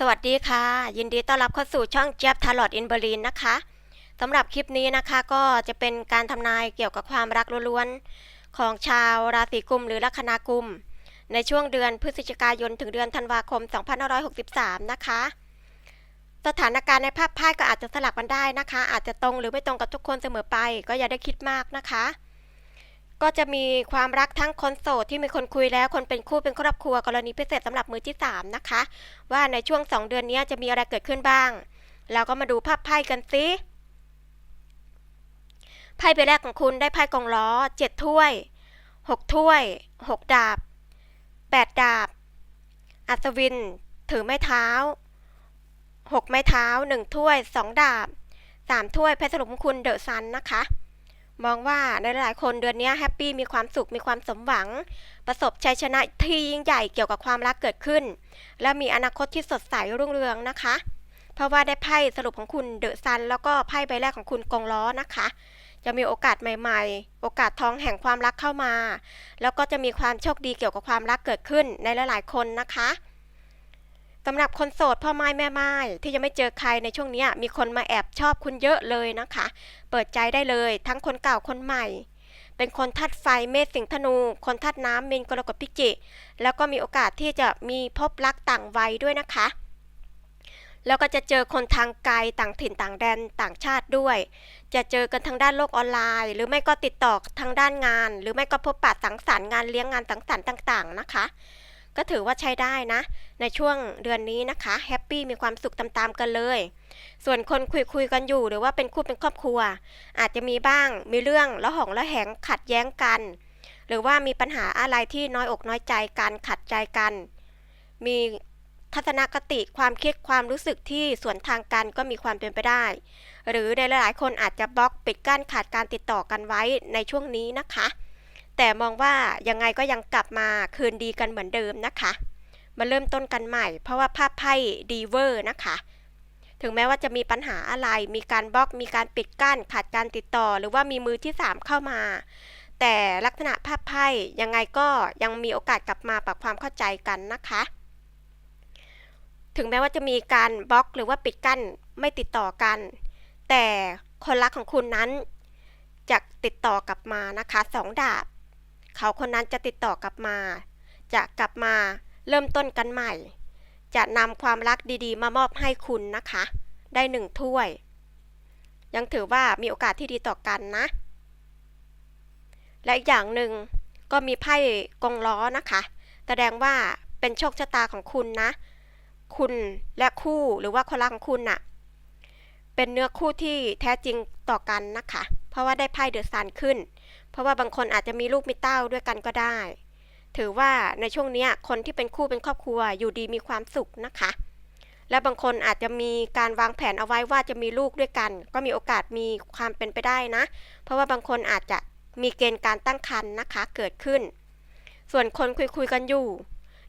สวัสดีค่ะ ยินดีต้อนรับเข้าสู่ช่องเจี๊ยบทาร์ลอตอินเบอรีนนะคะสำหรับคลิปนี้นะคะก็จะเป็นการทำนายเกี่ยวกับความรักล้วนๆ ของชาวราศีกุมหรือลัคนากุม ในช่วงเดือนพฤศจิกายนถึงเดือนธันวาคม 2563 นะคะ สถานการณ์ในภาพไพ่ก็อาจจะสลับกันได้นะคะ อาจจะตรงหรือไม่ตรงกับทุกคนเสมอไป ก็อย่าได้คิดมากนะคะ ก็จะมีความรักทั้งคนโสดที่มีคนคุยแล้วคนเป็นคู่เป็นครอบครัวกรณีพิเศษสำหรับมือที่ 3 นะคะ ว่าในช่วง 2 เดือนนี้จะมีอะไรเกิดขึ้นบ้าง เราก็มาดูภาพไพ่กันสิไพ่ใบแรกของคุณได้ไพ่กองล้อ 7 ถ้วย 6 ถ้วย 6 ดาบ 8 ดาบ อัศวิน ถือไม้เท้า 6 ไม้เท้า 1 ถ้วย 2 ดาบ 3 ถ้วยไพ่สรุปของคุณเดอะซันนะคะ มองว่าในหลายๆคนเดือนนี้แฮปปี้มีความสุขมีความสมหวัง ประสบชัยชนะที่ยิ่งใหญ่เกี่ยวกับความรักเกิดขึ้น และมีอนาคตที่สดใสรุ่งเรืองนะคะ เพราะว่าได้ไพ่สรุปของคุณเดอะซันแล้วก็ไพ่ใบแรกของคุณกองล้อนะคะ จะมีโอกาสใหม่ ๆ โอกาสทองแห่งความรักเข้ามา แล้วก็จะมีความโชคดีเกี่ยวกับความรักเกิดขึ้นในหลายๆ คนนะคะ สำหรับคนโสดพ่อไม้แม่ไม้ที่ยังไม่เจอใครในช่วงนี้มีคนมาแอบชอบคุณเยอะเลยนะคะ เปิดใจได้เลยทั้งคนเก่าคนใหม่ เป็นคนทัดไฟเมษสิงห์ธนู คนทัดน้ำเมนกรกฎพิจิ แล้วก็มีโอกาสที่จะมีพบรักต่างวัยด้วยนะคะ แล้วก็จะเจอคนทางไกลต่างถิ่นต่างแดนต่างชาติด้วย จะเจอกันทางด้านโลกออนไลน์ หรือไม่ก็ติดต่อทางด้านงาน หรือไม่ก็พบปะสังสรรค์งานเลี้ยงงานสังสรรค์ต่าง ๆ นะคะ ก็ถือว่าใช้ได้นะ ในช่วงเดือนนี้นะคะแฮปปี้มีความสุขตามๆกันเลย ส่วนคนคุยคุยกันอยู่หรือว่าเป็นคู่เป็นครอบครัว อาจจะมีบ้างมีเรื่องละหองละแหงขัดแย้งกัน หรือว่ามีปัญหาอะไรที่น้อยอกน้อยใจกันขัดใจกัน มีทัศนคติความคิดความรู้สึกที่สวนทางกันก็มีความเป็นไปได้ หรือในหลายๆ คนอาจจะบล็อกปิดกั้นขาดการติดต่อกันไว้ในช่วงนี้นะคะ แต่มองว่ายังไงก็ยังกลับมาคืนดีกันเหมือนเดิมนะคะ มาเริ่มต้นกันใหม่ เพราะว่าภาพไพ่ดีเวอร์นะคะ ถึงแม้ว่าจะมีปัญหาอะไร มีการบล็อกมีการปิดกั้นขาดการติดต่อ หรือว่ามีมือที่ 3 เข้ามา แต่ลักษณะภาพไพ่ยังไงก็ยังมีโอกาสกลับมาปรับความเข้าใจกันนะคะ ถึงแม้ว่าจะมีการบล็อกหรือว่าปิดกั้นไม่ติดต่อกัน แต่คนรักของคุณนั้นจะติดต่อกลับมานะคะสองดาบ เขาคนนั้นจะติดต่อกลับมา จะกลับมาเริ่มต้นกันใหม่ จะนำความรักดีๆ มามอบให้คุณนะคะ ได้หนึ่งถ้วย ยังถือว่ามีโอกาสที่ดีต่อกันนะ และอีกอย่างหนึ่งก็มีไพ่กงล้อนะคะ แสดงว่าเป็นโชคชะตาของคุณนะ คุณและคู่หรือว่าคนรักของคุณน่ะ เป็นเนื้อคู่ที่แท้จริงต่อกันนะคะ เพราะว่าได้ไพ่เดือะซันขึ้น ราะว่าบางคนอาจจะมีลูกมีเต้าด้วยกันก็ได้ ถือว่าในช่วงนี้คนที่เป็นคู่เป็นครอบครัวอยู่ดีมีความสุขนะคะ และบางคนอาจจะมีการวางแผนเอาไว้ว่าจะมีลูกด้วยกัน ก็มีโอกาสมีความเป็นไปได้นะ เพราะว่าบางคนอาจจะมีเกณฑ์การตั้งครรภ์นะคะ เกิดขึ้น ส่วนคนคุยคุยกันอยู่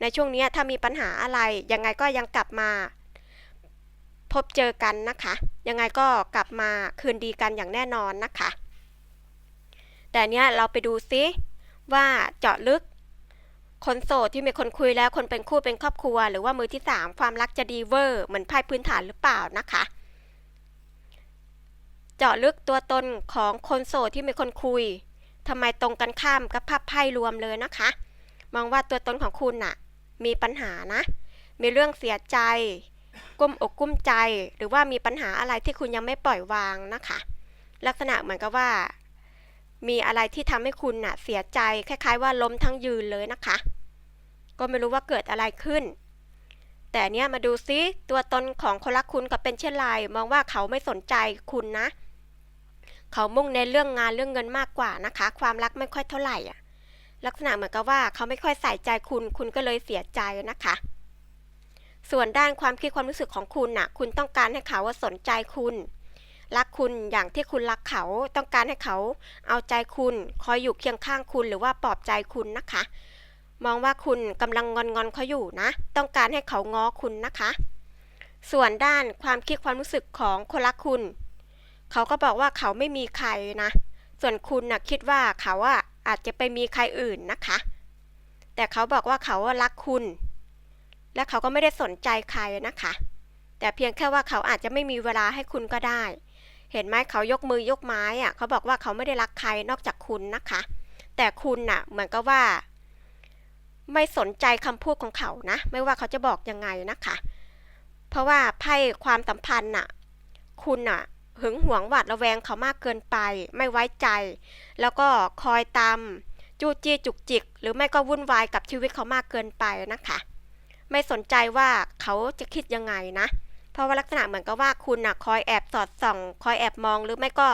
ในช่วงนี้ถ้ามีปัญหาอะไรยังไงก็ยังกลับมา พบเจอกันนะคะ ยังไงก็กลับมาคืนดีกันอย่างแน่นอนนะคะ แต่เนี้ยเราไปดูซิว่าเจาะลึก คนโสดที่มีคนคุยแล้วคนเป็นคู่เป็นครอบครัว หรือว่ามือที่ 3 ความรักจะดีเวอร์เหมือนไพ่พื้นฐานหรือเปล่านะคะ เจาะลึกตัวตนของคนโสดที่มีคนคุยทำไมตรงกันข้ามกับภาพไพ่รวมเลยนะคะ มองว่าตัวตนของคุณน่ะ มีปัญหานะ มีเรื่องเสียใจกุ้มอกกุ้มใจ หรือว่ามีปัญหาอะไรที่คุณยังไม่ปล่อยวางนะคะ ลักษณะเหมือนกับว่า มีอะไรที่ทำให้คุณน่ะเสียใจคล้ายๆว่าล้มทั้งยืนเลยนะคะ ก็ไม่รู้ว่าเกิดอะไรขึ้น แต่เนี้ยมาดูซิตัวตนของคนรักคุณกับเป็นเช่นไรมองว่าเขาไม่สนใจคุณนะ เขามุ่งในเรื่องงานเรื่องเงินมากกว่านะคะ ความรักไม่ค่อยเท่าไหร่อะลักษณะเหมือนกับว่าเขาไม่ค่อยใส่ใจคุณ คุณก็เลยเสียใจนะคะ ส่วนด้านความคิดความรู้สึกของคุณน่ะ คุณต้องการให้เขาว่าสนใจคุณ รักคุณอย่างที่คุณรักเขา ต้องการให้เขาเอาใจคุณ คอยอยู่เคียงข้างคุณหรือว่าปลอบใจคุณนะคะ มองว่าคุณกำลังงอนงอนเขาอยู่นะ ต้องการให้เขาง้อคุณนะคะ ส่วนด้านความคิดความรู้สึกของคนรักคุณ เขาก็บอกว่าเขาไม่มีใครนะ ส่วนคุณนะคิดว่าเขาอะอาจจะไปมีใครอื่นนะคะ แต่เขาบอกว่าเขารักคุณ และเขาก็ไม่ได้สนใจใครนะคะ แต่เพียงแค่ว่าเขาอาจจะไม่มีเวลาให้คุณก็ได้ เห็นไหมเขายกมือยกไม้อะเขาบอกว่าเขาไม่ได้รักใครนอกจากคุณนะคะ แต่คุณน่ะเหมือนกับว่า ไม่สนใจคำพูดของเขานะ ไม่ว่าเขาจะบอกยังไงนะคะ เพราะว่าไพ่ความสัมพันธ์น่ะ คุณน่ะหึงหวงหวาดระแวงเขามากเกินไป ไม่ไว้ใจ แล้วก็คอยตามจู้จี้จุกจิก หรือไม่ก็วุ่นวายกับชีวิตเขามากเกินไปนะคะ ไม่สนใจว่าเขาจะคิดยังไงนะ เพราะว่าลักษณะเหมือนกับว่าคุณน่ะคอยแอบสอดส่อง คอยแอบมองหรือไม่ก็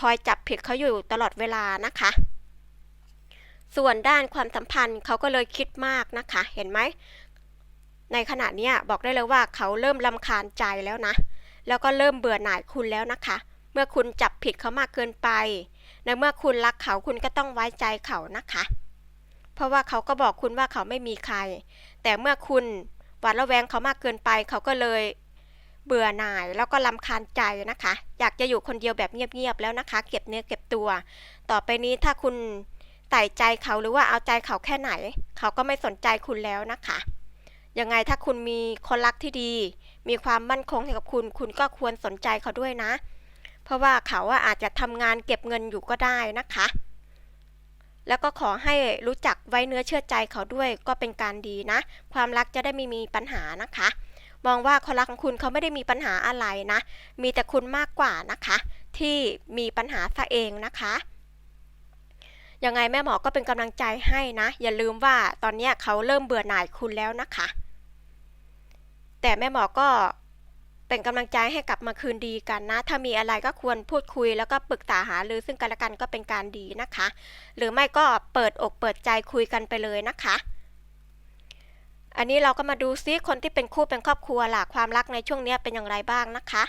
คอยจับผิดเขาอยู่ตลอดเวลานะคะ ส่วนด้านความสัมพันธ์เขาก็เลยคิดมากนะคะ เห็นไหม ในขณะนี้บอกได้เลยว่าเขาเริ่มลำคาญใจแล้วนะ แล้วก็เริ่มเบื่อหน่ายคุณแล้วนะคะ เมื่อคุณจับผิดเขามากเกินไป ในเมื่อคุณรักเขาคุณก็ต้องไว้ใจเขานะคะ เพราะว่าเขาก็บอกคุณว่าเขาไม่มีใคร แต่เมื่อคุณ หวาดระแวงเขามากเกินไปเขาก็เลยเบื่อหน่ายแล้วก็ลำคาญใจนะคะ อยากจะอยู่คนเดียวแบบเงียบๆแล้วนะคะ เก็บเนื้อเก็บตัว ต่อไปนี้ถ้าคุณใส่ใจเขาหรือว่าเอาใจเขาแค่ไหน เขาก็ไม่สนใจคุณแล้วนะคะยังไงถ้าคุณมีคนรักที่ดี มีความมั่นคงให้กับคุณ คุณก็ควรสนใจเขาด้วยนะ เพราะว่าเขาอะอาจจะทำงานเก็บเงินอยู่ก็ได้นะคะ แล้วก็ขอให้รู้จักไว้เนื้อเชื่อใจเขาด้วยก็เป็นการดีนะ ความรักจะได้ไม่มีปัญหานะคะ มองว่าคนรักของคุณเขาไม่ได้มีปัญหาอะไรนะ มีแต่คุณมากกว่านะคะ ที่มีปัญหาซะเองนะคะยังไงแม่หมอก็เป็นกำลังใจให้นะ อย่าลืมว่าตอนนี้เขาเริ่มเบื่อหน่ายคุณแล้วนะคะ แต่แม่หมอก็ เป็นกำลังใจให้กลับมาคืนดีกันนะ ถ้ามีอะไรก็ควรพูดคุย แล้วก็ปรึกษาหารือซึ่งกันและกันก็เป็นการดีนะคะ หรือไม่ก็เปิดอกเปิดใจคุยกันไปเลยนะคะ อันนี้เราก็มาดูซิคนที่เป็นคู่เป็นครอบครัวล่ะความรักในช่วงนี้เป็นอย่างไรบ้างนะคะ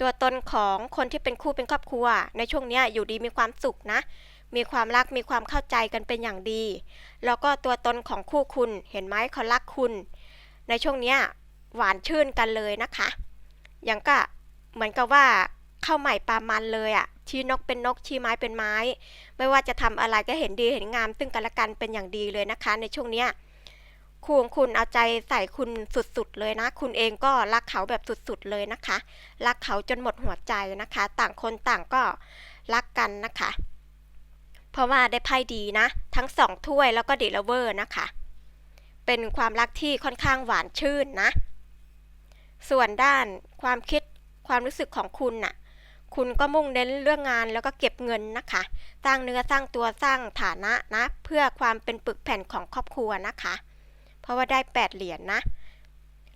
ตัวตนของคนที่เป็นคู่เป็นครอบครัว ในช่วงนี้อยู่ดีมีความสุขนะ มีความรักมีความเข้าใจกันเป็นอย่างดี แล้วก็ตัวตนของคู่คุณเห็นไหมเขารักคุณ ในช่วงนี้หวานชื่นกันเลยนะคะ อย่างก็เหมือนกับว่าเข้าใหม่ปลามันเลยอะ่ะชี้นกเป็นนกชี้ไม้เป็นไม้ ไม่ว่าจะทำอะไรก็เห็นดีเห็นงามซึ่งกันและกันเป็นอย่างดีเลยนะคะ ในช่วงเนี้ยคู่ของคุณเอาใจใส่คุณสุดๆเลยนะ คุณเองก็รักเขาแบบสุดๆเลยนะคะ รักเขาจนหมดหัวใจนะคะ ต่างคนต่างก็รักกันนะคะ เพราะว่าได้ไพ่ดีนะ ทั้งสองถ้วยแล้วก็เดลเวอร์นะคะ เป็นความรักที่ค่อนข้างหวานชื่นนะ ส่วนด้านความคิดความรู้สึกของคุณน่ะ คุณก็มุ่งเน้นเรื่องงานแล้วก็เก็บเงินนะคะ สร้างเนื้อสร้างตัวสร้างฐานะนะ เพื่อความเป็นปึกแผ่นของครอบครัวนะคะ เพราะว่าได้แปดเหรียญนนะ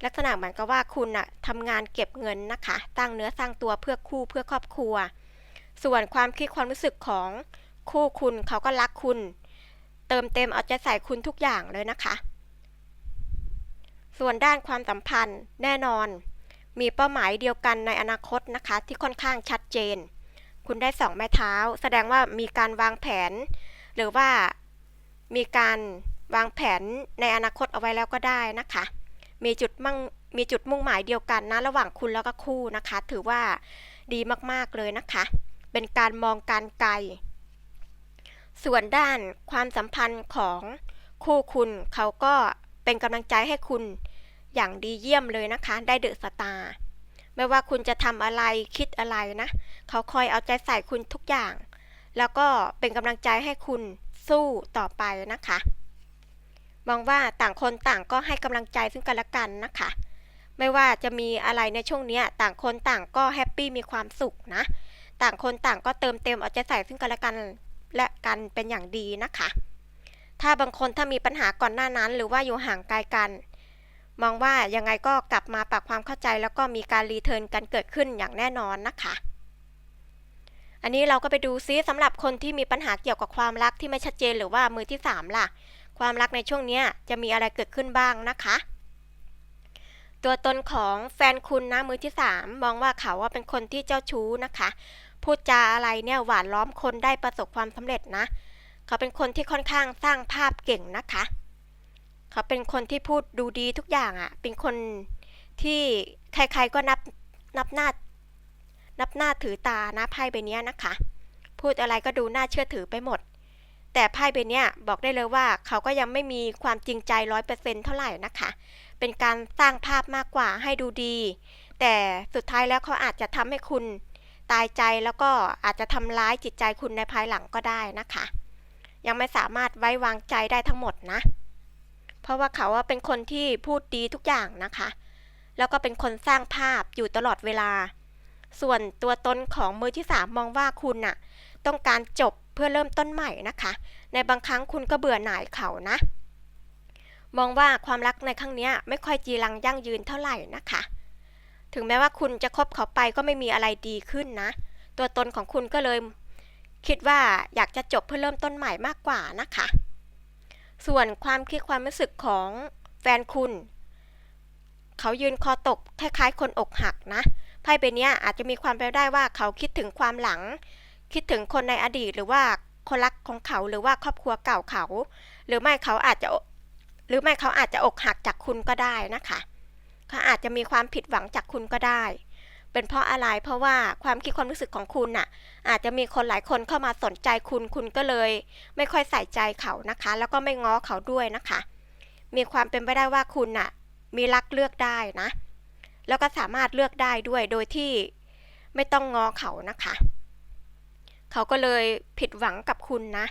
ลักษณะเหมือนกับว่าคุณน่ะทำงานเก็บเงินนะคะสร้างเนื้อสร้างตัวเพื่อคู่เพื่อครอบครัว ส่วนความคิดความรู้สึกของคู่คุณเขาก็รักคุณ เติมเต็มเอาใจใส่คุณทุกอย่างเลยนะคะ ส่วนด้านความสัมพันธ์แน่นอน มีเป้าหมายเดียวกันในอนาคตนะคะที่ค่อนข้างชัดเจน คุณได้สองไม้เท้า แสดงว่ามีการวางแผน หรือว่ามีการวางแผนในอนาคตเอาไว้แล้วก็ได้นะคะ มีจุดมั่งมีจุดมุ่งหมายเดียวกันนะระหว่างคุณแล้วก็คู่นะคะ ถือว่าดีมากๆเลยนะคะ เป็นการมองการไกล ส่วนด้านความสัมพันธ์ของคู่คุณเขาก็ เป็นกำลังใจให้คุณอย่างดีเยี่ยมเลยนะคะ ได้เดอะสตาร์ไม่ว่าคุณจะทำอะไรคิดอะไรนะ เขาคอยเอาใจใส่คุณทุกอย่าง แล้วก็เป็นกำลังใจให้คุณสู้ต่อไปนะคะมองว่าต่างคนต่างก็ให้กำลังใจซึ่งกันและกันนะคะ ไม่ว่าจะมีอะไรในช่วงนี้ต่างคนต่างก็แฮปปี้มีความสุขนะ ต่างคนต่างก็เติมเต็มเอาใจใส่ซึ่งกันและกันและกันเป็นอย่างดีนะคะ ถ้าบางคนถ้ามีปัญหาก่อนหน้านั้น หรือว่าอยู่ห่างไกลกัน มองว่ายังไงก็กลับมาปรับความเข้าใจ แล้วก็มีการรีเทิร์นกันเกิดขึ้นอย่างแน่นอนนะคะ อันนี้เราก็ไปดูซิสำหรับคนที่มีปัญหาเกี่ยวกับความรักที่ไม่ชัดเจนหรือว่ามือที่สามล่ะ ความรักในช่วงนี้จะมีอะไรเกิดขึ้นบ้างนะคะตัวตนของแฟนคุณนะมือที่สามมองว่าเขาว่าเป็นคนที่เจ้าชู้นะคะ พูดจาอะไรเนี่ยหวานล้อมคนได้ประสบความสำเร็จนะ เขาเป็นคนที่ค่อนข้างสร้างภาพเก่งนะคะ เขาเป็นคนที่พูดดูดีทุกอย่างอะ่ะ เป็นคนที่ใครๆก็นับนับหน้า นับหน้าถือตานะไพ่ใบเนี้ยนะคะ พูดอะไรก็ดูน่าเชื่อถือไปหมด แต่ไพ่ใบเนี้ยบอกได้เลยว่าเขาก็ยังไม่มีความจริงใจร้อยเปอร์เซ็นเท่าไหร่นะคะ เป็นการสร้างภาพมากกว่าให้ดูดี แต่สุดท้ายแล้วเขาอาจจะทำให้คุณตายใจแล้วก็อาจจะทำร้ายจิตใจคุณในภายหลังก็ได้นะคะ ยังไม่สามารถไว้วางใจได้ทั้งหมดนะ เพราะว่าเขาเป็นคนที่พูดดีทุกอย่างนะคะ แล้วก็เป็นคนสร้างภาพอยู่ตลอดเวลา ส่วนตัวตนของมือที่สามมองว่าคุณน่ะ ต้องการจบเพื่อเริ่มต้นใหม่นะคะ ในบางครั้งคุณก็เบื่อหน่ายเขานะ มองว่าความรักในครั้งนี้ไม่ค่อยจีรังยั่งยืนเท่าไหร่นะคะ ถึงแม้ว่าคุณจะคบเขาไปก็ไม่มีอะไรดีขึ้นนะ ตัวตนของคุณก็เลย คิดว่าอยากจะจบเพื่อเริ่มต้นใหม่มากกว่านะคะ ส่วนความคิดความรู้สึกของแฟนคุณ เขายืนคอตกคล้ายๆ คนอกหักนะไพ่ใบนี้อาจจะมีความเป็นได้ว่าเขาคิดถึงความหลัง คิดถึงคนในอดีตหรือว่าคนรักของเขาหรือว่าครอบครัวเก่าเขา หรือไม่เขาอาจจะ หรือไม่เขาอาจจะอกหักจากคุณก็ได้นะคะ เขาอาจจะมีความผิดหวังจากคุณก็ได้ เป็นเพราะอะไร เพราะว่าความคิดความรู้สึกของคุณน่ะ อาจจะมีคนหลายคนเข้ามาสนใจคุณ คุณก็เลย ไม่ค่อยใส่ใจเขานะคะ แล้วก็ไม่ง้อเขาด้วยนะคะ มีความเป็นไปได้ว่าคุณน่ะ มีรักเลือกได้นะ แล้วก็สามารถเลือกได้ด้วย โดยที่ไม่ต้องง้อเขานะคะ เขาก็เลยผิดหวังกับคุณนะ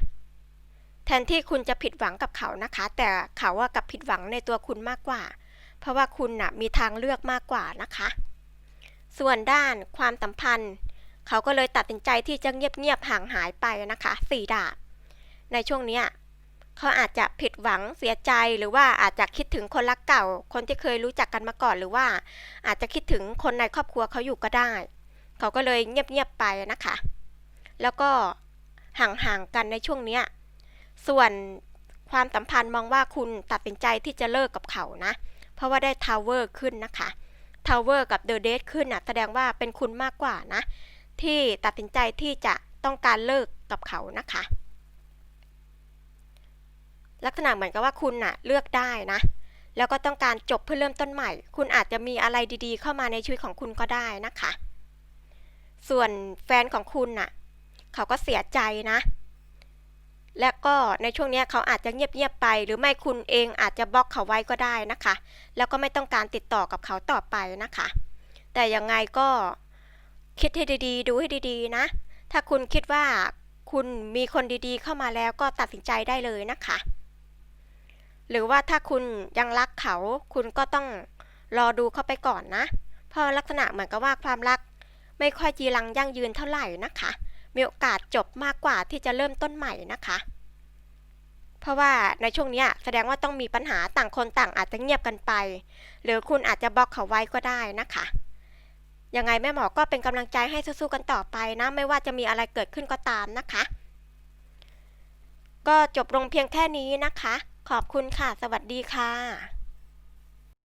แทนที่คุณจะผิดหวังกับเขานะคะ แต่เขาว่ากับผิดหวังในตัวคุณมากกว่า เพราะว่าคุณน่ะมีทางเลือกมากกว่านะคะ ส่วนด้านความสัมพันธ์ เขาก็เลยตัดสินใจที่จะเงียบๆห่างหายไปนะคะสี่ดาบ ในช่วงเนี้ยเขาอาจจะผิดหวังเสียใจหรือว่าอาจจะคิดถึงคนรักเก่า คนที่เคยรู้จักกันมาก่อนหรือว่า อาจจะคิดถึงคนในครอบครัวเขาอยู่ก็ได้ เขาก็เลยเงียบๆไปนะคะ แล้วก็ห่างๆกันในช่วงเนี้ยส่วนความสัมพันธ์มองว่าคุณตัดสินใจที่จะเลิกกับเขานะ เพราะว่าได้ทาวเวอร์ขึ้นนะคะ ทาวเวอร์กับเดอะเดทขึ้นนะแสดงว่าเป็นคุณมากกว่านะ ที่ตัดสินใจที่จะต้องการเลิกกับเขานะคะ ลักษณะเหมือนกับว่าคุณน่ะเลือกได้นะ แล้วก็ต้องการจบเพื่อเริ่มต้นใหม่ คุณอาจจะมีอะไรดีๆ เข้ามาในชีวิตของคุณก็ได้นะคะ ส่วนแฟนของคุณน่ะ เขาก็เสียใจนะ และก็ในช่วงนี้เขาอาจจะเงียบๆไป หรือไม่คุณเองอาจจะบล็อกเขาไว้ก็ได้นะคะ แล้วก็ไม่ต้องการติดต่อกับเขาต่อไปนะคะ แต่ยังไงก็คิดให้ดีๆ ดูให้ดีๆนะ ถ้าคุณคิดว่าคุณมีคนดีๆ เข้ามาแล้วก็ตัดสินใจได้เลยนะคะ หรือว่าถ้าคุณยังรักเขา คุณก็ต้องรอดูเข้าไปก่อนนะ เพราะลักษณะเหมือนกับว่าความรัก ไม่ค่อยจีรังยั่งยืนเท่าไหร่นะคะ มีโอกาสจบมากกว่าที่จะเริ่มต้นใหม่นะคะ เพราะว่าในช่วงเนี้ยแสดงว่าต้องมีปัญหาต่างคนต่างอาจจะเงียบกันไป หรือคุณอาจจะบล็อกเขาไว้ก็ได้นะคะยังไงแม่หมอก็เป็นกำลังใจให้สู้ๆกันต่อไปนะ ไม่ว่าจะมีอะไรเกิดขึ้นก็ตามนะคะ ก็จบลงเพียงแค่นี้นะคะ ขอบคุณค่ะ สวัสดีค่ะ